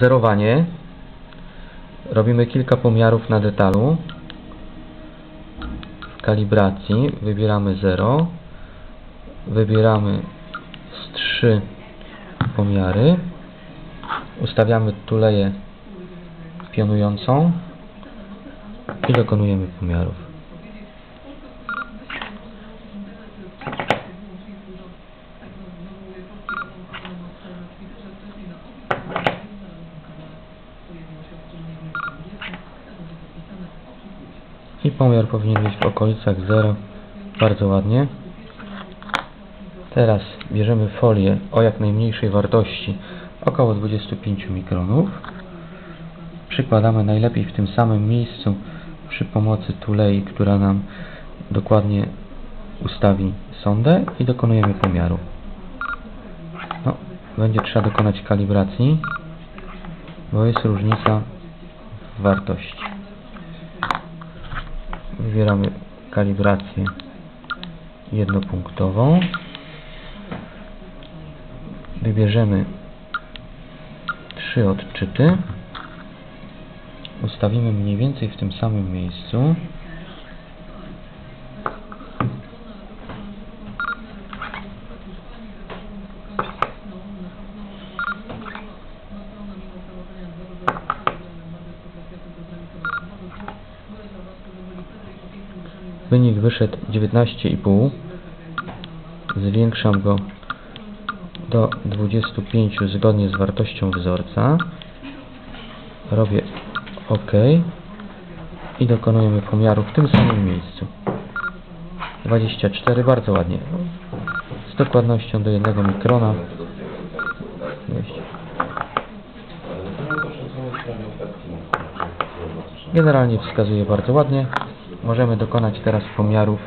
zerowanie. Robimy kilka pomiarów na detalu. W kalibracji wybieramy 0. Wybieramy z 3 pomiary. Ustawiamy tuleję pionującą i dokonujemy pomiarów. I pomiar powinien być w okolicach 0. Bardzo ładnie. Teraz bierzemy folię o jak najmniejszej wartości, około 25 mikronów. Przykładamy najlepiej w tym samym miejscu przy pomocy tulei, która nam dokładnie ustawi sondę i dokonujemy pomiaru. No, będzie trzeba dokonać kalibracji, bo jest różnica w wartości. Wybieramy kalibrację jednopunktową. Wybierzemy trzy odczyty. Ustawimy mniej więcej w tym samym miejscu. Wynik wyszedł 19,5. Zwiększam go do 25 zgodnie z wartością wzorca. Robię OK i dokonujemy pomiaru w tym samym miejscu. 24, bardzo ładnie. Z dokładnością do 1 mikrona. Generalnie wskazuje bardzo ładnie. Możemy dokonać teraz pomiarów